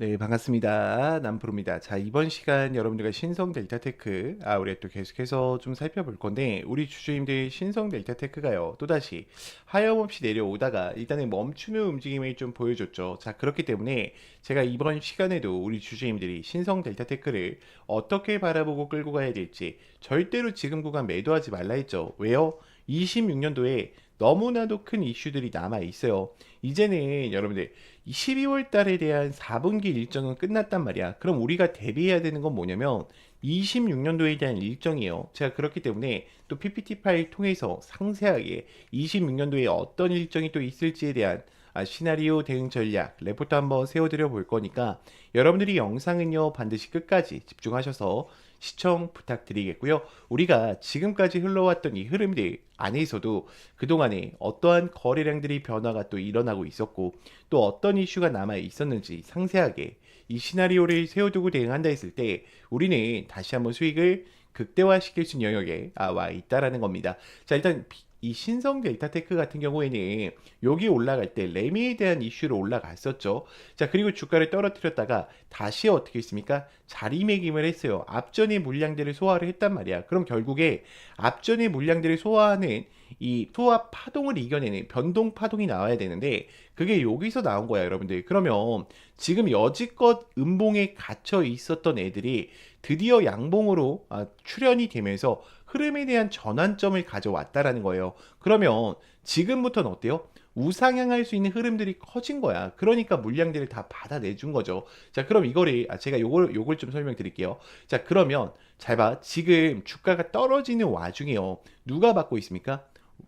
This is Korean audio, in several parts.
네, 반갑습니다. 남프로입니다. 자, 이번 시간 여러분들과 신성 델타테크, 아, 우리가 또 계속해서 좀 살펴볼 건데, 우리 주주님들 신성 델타테크가요, 또다시 하염없이 내려오다가 일단은 멈추는 움직임을 좀 보여줬죠. 자, 그렇기 때문에 제가 이번 시간에도 우리 주주님들이 신성 델타테크를 어떻게 바라보고 끌고 가야 될지 절대로 지금 구간 매도하지 말라 했죠. 왜요? 26년도에 너무나도 큰 이슈들이 남아 있어요. 이제는 여러분들 12월 달에 대한 4분기 일정은 끝났단 말이야. 그럼 우리가 대비해야 되는 건 뭐냐면 26년도에 대한 일정이에요. 제가 그렇기 때문에 또 PPT 파일 통해서 상세하게 26년도에 어떤 일정이 또 있을지에 대한 아, 시나리오 대응 전략 레포트 한번 세워드려 볼 거니까 여러분들이 영상은요 반드시 끝까지 집중하셔서 시청 부탁드리겠고요. 우리가 지금까지 흘러왔던 이 흐름들 안에서도 그동안에 어떠한 거래량들이 변화가 또 일어나고 있었고 또 어떤 이슈가 남아 있었는지 상세하게 이 시나리오를 세워두고 대응한다 했을 때 우리는 다시 한번 수익을 극대화시킬 수 있는 영역에 아, 와 있다라는 겁니다. 자 일단 이 신성 델타테크 같은 경우에는 여기 올라갈 때 레미에 대한 이슈로 올라갔었죠. 자, 그리고 주가를 떨어뜨렸다가 다시 어떻게 했습니까? 자리매김을 했어요. 앞전의 물량들을 소화를 했단 말이야. 그럼 결국에 앞전의 물량들을 소화하는 이 소화 파동을 이겨내는 변동 파동이 나와야 되는데 그게 여기서 나온 거야, 여러분들. 그러면 지금 여지껏 음봉에 갇혀 있었던 애들이 드디어 양봉으로 아, 출현이 되면서 흐름에 대한 전환점을 가져왔다라는 거예요. 그러면 지금부터는 어때요? 우상향할 수 있는 흐름들이 커진 거야. 그러니까 물량들을 다 받아내준 거죠. 자, 그럼 이거를 아, 제가 요걸 요걸 좀 설명드릴게요. 자, 그러면 잘 봐. 지금 주가가 떨어지는 와중에요. 누가 받고 있습니까?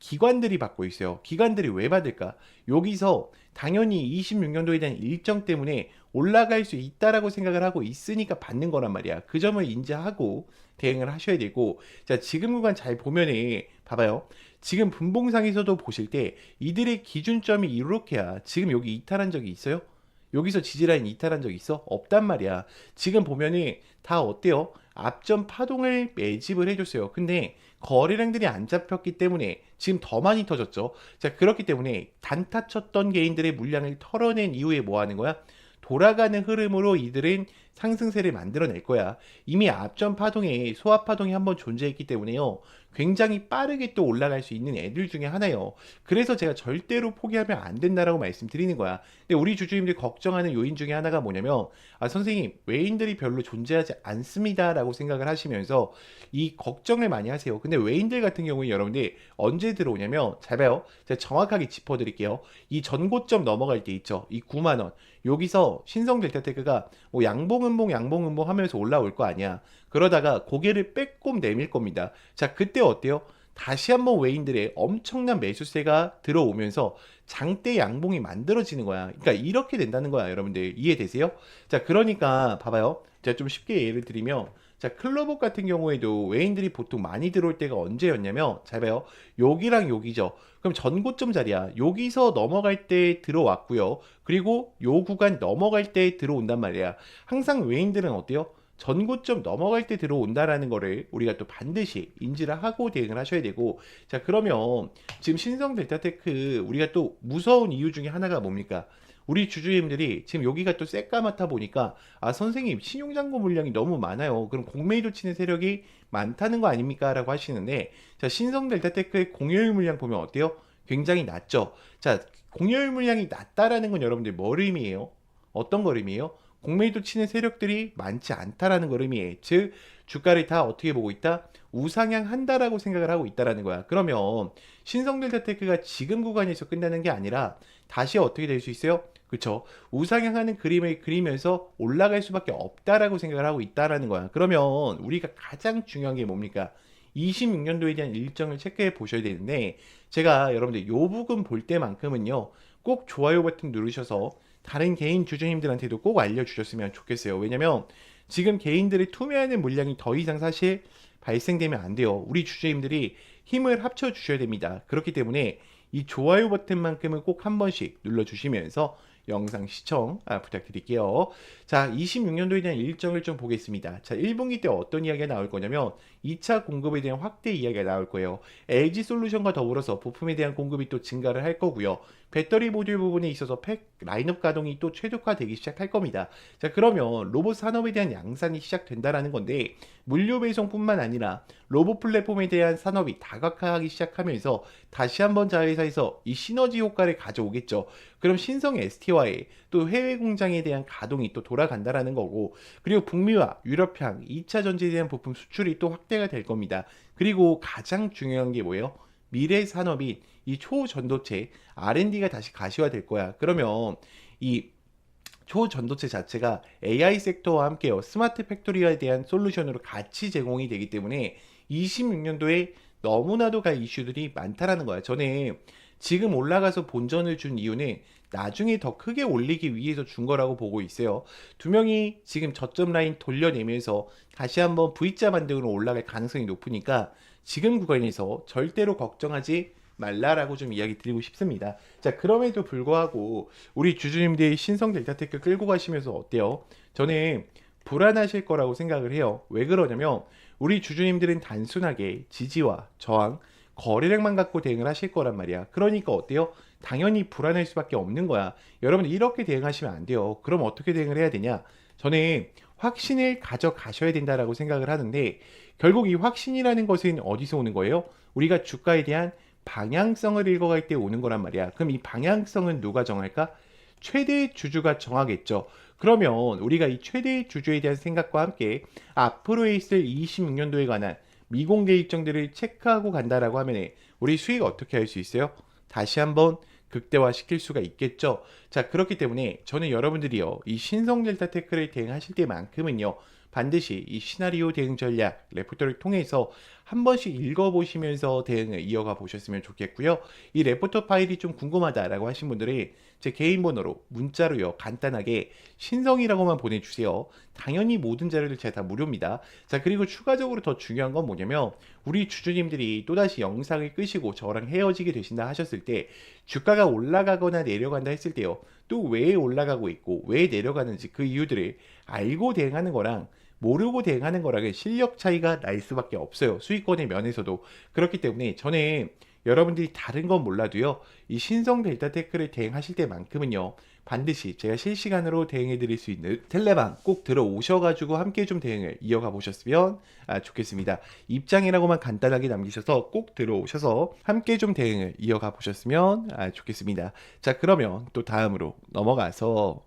기관들이 받고 있어요. 기관들이 왜 받을까? 여기서 당연히 26년도에 대한 일정 때문에 올라갈 수 있다라고 생각을 하고 있으니까 받는 거란 말이야. 그 점을 인지하고 대응을 하셔야 되고, 자, 지금 구간 잘 보면은, 봐봐요. 지금 분봉상에서도 보실 때 이들의 기준점이 이렇게야. 지금 여기 이탈한 적이 있어요? 여기서 지지라인 이탈한 적 있어? 없단 말이야. 지금 보면은 다 어때요? 앞전 파동을 매집을 해줬어요. 근데 거래량들이 안 잡혔기 때문에 지금 더 많이 터졌죠. 자, 그렇기 때문에 단타 쳤던 개인들의 물량을 털어낸 이후에 뭐 하는 거야? 돌아가는 흐름으로 이들은 상승세를 만들어낼 거야. 이미 앞전 파동에 소합 파동이 한번 존재했기 때문에요. 굉장히 빠르게 또 올라갈 수 있는 애들 중에 하나예요. 그래서 제가 절대로 포기하면 안 된다라고 말씀드리는 거야. 근데 우리 주주님들 걱정하는 요인 중에 하나가 뭐냐면 아 선생님 외인들이 별로 존재하지 않습니다라고 생각을 하시면서 이 걱정을 많이 하세요. 근데 외인들 같은 경우에 여러분들 언제 들어오냐면 잘 봐요. 제가 정확하게 짚어드릴게요. 이 전고점 넘어갈 때 있죠. 이 9만 원. 여기서 신성 델타테크가 뭐 양봉 음봉 양봉 음봉 하면서 올라올 거 아니야. 그러다가 고개를 빼꼼 내밀 겁니다. 자, 그때 어때요? 다시 한번 외인들의 엄청난 매수세가 들어오면서 장대 양봉이 만들어지는 거야. 그러니까 이렇게 된다는 거야, 여러분들. 이해되세요? 자, 그러니까 봐봐요. 제가 좀 쉽게 예를 들면 자, 클로버 같은 경우에도 외인들이 보통 많이 들어올 때가 언제였냐면 잘 봐요. 여기랑 여기죠. 그럼 전고점 자리야. 여기서 넘어갈 때 들어왔고요. 그리고 요 구간 넘어갈 때 들어온단 말이야. 항상 외인들은 어때요? 전고점 넘어갈 때 들어온다라는 거를 우리가 또 반드시 인지를 하고 대응을 하셔야 되고 자 그러면 지금 신성 델타테크 우리가 또 무서운 이유 중에 하나가 뭡니까? 우리 주주님들이 지금 여기가 또 새까맣다 보니까 아 선생님 신용잔고 물량이 너무 많아요. 그럼 공매도 치는 세력이 많다는 거 아닙니까? 라고 하시는데 자 신성 델타테크의 공여율 물량 보면 어때요? 굉장히 낮죠. 자 공여율 물량이 낮다라는 건 여러분들 뭘 의미해요? 어떤 걸 의미해요? 공매도 치는 세력들이 많지 않다라는 걸 의미해. 즉 주가를 다 어떻게 보고 있다? 우상향한다라고 생각을 하고 있다라는 거야. 그러면 신성델타테크가 지금 구간에서 끝나는 게 아니라 다시 어떻게 될 수 있어요? 그렇죠. 우상향하는 그림을 그리면서 올라갈 수밖에 없다라고 생각을 하고 있다라는 거야. 그러면 우리가 가장 중요한 게 뭡니까? 26년도에 대한 일정을 체크해 보셔야 되는데 제가 여러분들 요 부분 볼 때만큼은요. 꼭 좋아요 버튼 누르셔서 다른 개인 주주님들한테도 꼭 알려주셨으면 좋겠어요. 왜냐면 지금 개인들이 투매하는 물량이 더 이상 사실 발생되면 안 돼요. 우리 주주님들이 힘을 합쳐 주셔야 됩니다. 그렇기 때문에 이 좋아요 버튼만큼은 꼭 한 번씩 눌러주시면서 영상 시청 아, 부탁드릴게요. 자, 26년도에 대한 일정을 좀 보겠습니다. 자, 1분기 때 어떤 이야기가 나올 거냐면 2차 공급에 대한 확대 이야기가 나올 거예요. LG 솔루션과 더불어서 부품에 대한 공급이 또 증가를 할 거고요. 배터리 모듈 부분에 있어서 팩 라인업 가동이 또 최적화되기 시작할 겁니다. 자, 그러면 로봇 산업에 대한 양산이 시작된다라는 건데 물류 배송뿐만 아니라 로봇 플랫폼에 대한 산업이 다각화하기 시작하면서 다시 한번 자회사에서 이 시너지 효과를 가져오겠죠. 그럼 신성 ST와의 또 해외 공장에 대한 가동이 또 돌아간다라는 거고 그리고 북미와 유럽향 2차 전지에 대한 부품 수출이 또 확대가 될 겁니다. 그리고 가장 중요한 게 뭐예요? 미래 산업인 이 초전도체 R&D가 다시 가시화될 거야. 그러면 이 초전도체 자체가 AI 섹터와 함께요. 스마트 팩토리에 대한 솔루션으로 같이 제공이 되기 때문에 26년도에 너무나도 갈 이슈들이 많다라는 거야. 저는 지금 올라가서 본전을 준 이유는 나중에 더 크게 올리기 위해서 준 거라고 보고 있어요. 두 명이 지금 저점 라인 돌려내면서 다시 한번 V자 반등으로 올라갈 가능성이 높으니까 지금 구간에서 절대로 걱정하지 말라라고 좀 이야기 드리고 싶습니다. 자, 그럼에도 불구하고 우리 주주님들이 신성 델타테크 끌고 가시면서 어때요? 저는 불안하실 거라고 생각을 해요. 왜 그러냐면 우리 주주님들은 단순하게 지지와 저항, 거래량만 갖고 대응을 하실 거란 말이야. 그러니까 어때요? 당연히 불안할 수밖에 없는 거야. 여러분 이렇게 대응하시면 안 돼요. 그럼 어떻게 대응을 해야 되냐? 저는 확신을 가져가셔야 된다라고 생각을 하는데 결국 이 확신이라는 것은 어디서 오는 거예요? 우리가 주가에 대한 방향성을 읽어갈 때 오는 거란 말이야. 그럼 이 방향성은 누가 정할까? 최대 주주가 정하겠죠. 그러면 우리가 이 최대 주주에 대한 생각과 함께 앞으로 있을 26년도에 관한 미공개 일정들을 체크하고 간다라고 하면 우리 수익 어떻게 할 수 있어요? 다시 한번 극대화 시킬 수가 있겠죠. 자, 그렇기 때문에 저는 여러분들이요, 이 신성 델타 테크를 대응하실 때만큼은요, 반드시 이 시나리오 대응 전략 레포터를 통해서 한 번씩 읽어보시면서 대응을 이어가 보셨으면 좋겠고요. 이 레포터 파일이 좀 궁금하다라고 하신 분들이 제 개인 번호로 문자로요 간단하게 신성이라고만 보내주세요. 당연히 모든 자료들 제가 다 무료입니다. 자 그리고 추가적으로 더 중요한 건 뭐냐면 우리 주주님들이 또다시 영상을 끄시고 저랑 헤어지게 되신다 하셨을 때 주가가 올라가거나 내려간다 했을 때요. 또 왜 올라가고 있고 왜 내려가는지 그 이유들을 알고 대응하는 거랑 모르고 대응하는 거랑은 실력 차이가 날 수밖에 없어요. 수익권의 면에서도. 그렇기 때문에 저는 여러분들이 다른 건 몰라도요. 이 신성 델타 테크를 대응하실 때만큼은요. 반드시 제가 실시간으로 대응해 드릴 수 있는 텔레방 꼭 들어오셔가지고 함께 좀 대응을 이어가 보셨으면 아, 좋겠습니다. 입장이라고만 간단하게 남기셔서 꼭 들어오셔서 함께 좀 대응을 이어가 보셨으면 아, 좋겠습니다. 자, 그러면 또 다음으로 넘어가서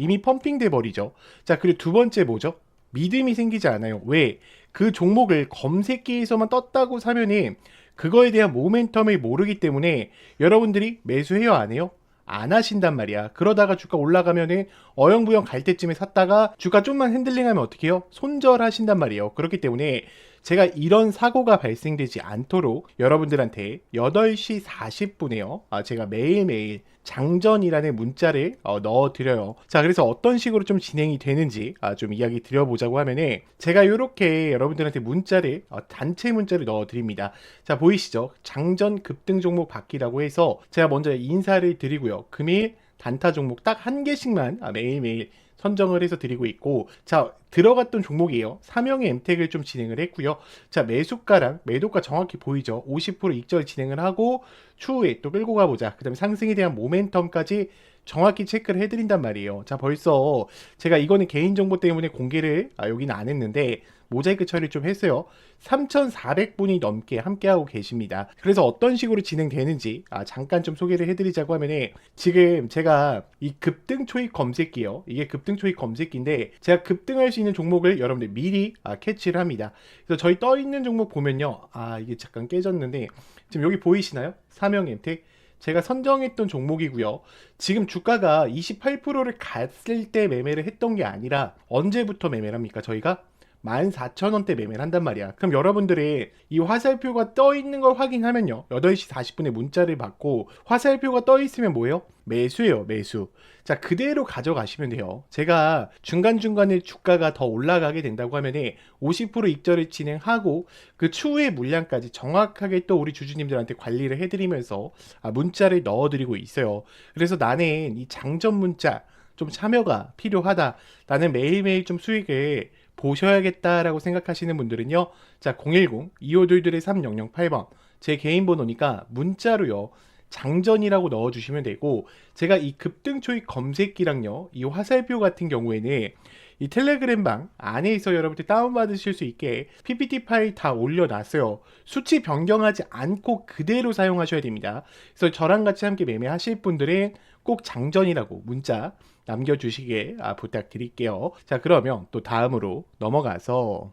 이미 펌핑돼 버리죠. 자, 그리고 두 번째 뭐죠? 믿음이 생기지 않아요. 왜? 그 종목을 검색기에서만 떴다고 사면은 그거에 대한 모멘텀을 모르기 때문에 여러분들이 매수해요, 안 해요? 안 하신단 말이야. 그러다가 주가 올라가면은 어영부영 갈 때쯤에 샀다가 주가 좀만 핸들링하면 어떻게 해요? 손절하신단 말이에요. 그렇기 때문에 제가 이런 사고가 발생되지 않도록 여러분들한테 8시 40분에요. 아, 제가 매일매일 장전이라는 문자를 어, 넣어드려요. 자, 그래서 어떤 식으로 좀 진행이 되는지 아, 좀 이야기 드려보자고 하면은 제가 이렇게 여러분들한테 문자를 어, 단체 문자를 넣어드립니다. 자, 보이시죠? 장전 급등 종목 받기라고 해서 제가 먼저 인사를 드리고요. 금일 단타 종목 딱 한 개씩만 아, 매일매일 선정을 해서 드리고 있고 자 들어갔던 종목이에요. 사명의 엠텍을 좀 진행을 했고요. 자 매수가랑 매도가 정확히 보이죠. 50% 익절 진행을 하고 추후에 또 끌고 가보자. 그 다음에 상승에 대한 모멘텀까지 정확히 체크를 해드린단 말이에요. 자 벌써 제가 이거는 개인정보 때문에 공개를 아, 여기는 안 했는데 모자이크 처리를 좀 했어요. 3,400분이 넘게 함께하고 계십니다. 그래서 어떤 식으로 진행되는지 아, 잠깐 좀 소개를 해드리자고 하면은 지금 제가 이 급등 초입 검색기요. 이게 급등 초입 검색기인데 제가 급등할 수 있는 종목을 여러분들 미리 아, 캐치를 합니다. 그래서 저희 떠 있는 종목 보면요. 아 이게 잠깐 깨졌는데 지금 여기 보이시나요? 사명 엠텍 제가 선정했던 종목이고요. 지금 주가가 28%를 갔을 때 매매를 했던 게 아니라 언제부터 매매를 합니까? 저희가 14,000원대 매매를 한단 말이야. 그럼 여러분들이 이 화살표가 떠 있는 걸 확인하면요. 8시 40분에 문자를 받고 화살표가 떠 있으면 뭐예요? 매수예요, 매수. 자, 그대로 가져가시면 돼요. 제가 중간중간에 주가가 더 올라가게 된다고 하면은 50% 익절을 진행하고 그 추후의 물량까지 정확하게 또 우리 주주님들한테 관리를 해드리면서 아, 문자를 넣어드리고 있어요. 그래서 나는 이 장전 문자 좀 참여가 필요하다. 나는 매일매일 좀 수익을 보셔야겠다라고 생각하시는 분들은요. 자, 010-2522-3008번. 제 개인 번호니까 문자로요. 장전이라고 넣어주시면 되고, 제가 이 급등 초입 검색기랑요, 이 화살표 같은 경우에는 이 텔레그램 방 안에서 여러분들 다운받으실 수 있게 PPT 파일 다 올려놨어요. 수치 변경하지 않고 그대로 사용하셔야 됩니다. 그래서 저랑 같이 함께 매매하실 분들은 꼭 장전이라고 문자 남겨주시게 아, 부탁드릴게요. 자, 그러면 또 다음으로 넘어가서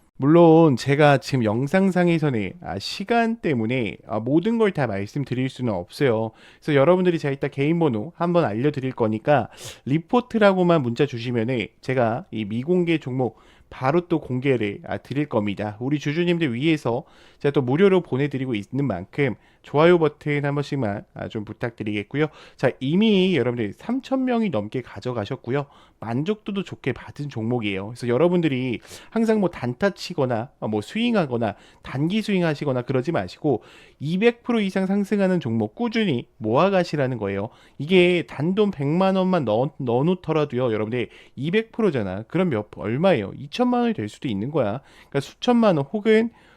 물론 제가 지금 영상상에서는 아, 시간 때문에 아, 모든 걸 다 말씀드릴 수는 없어요. 그래서 여러분들이 제가 이따 개인 번호 한번 알려드릴 거니까 리포트라고만 문자 주시면은 제가 이 미공개 종목 바로 또 공개를 아, 드릴 겁니다. 우리 주주님들 위해서 제가 또 무료로 보내드리고 있는 만큼 좋아요 버튼 한 번씩만 아, 좀 부탁드리겠고요. 자 이미 여러분들 3천 명이 넘게 가져가셨고요. 만족도도 좋게 받은 종목이에요. 그래서 여러분들이 항상 뭐 단타 치거나 어, 뭐 스윙하거나 단기 스윙 하시거나 그러지 마시고 200% 이상 상승하는 종목 꾸준히 모아가시라는 거예요. 이게 단돈 100만 원만 넣어, 넣어놓더라도요. 여러분들 200%잖아. 그럼 몇 얼마예요? 2천만 원이 될 수도 있는 거야. 그러니까 수천만 원 혹은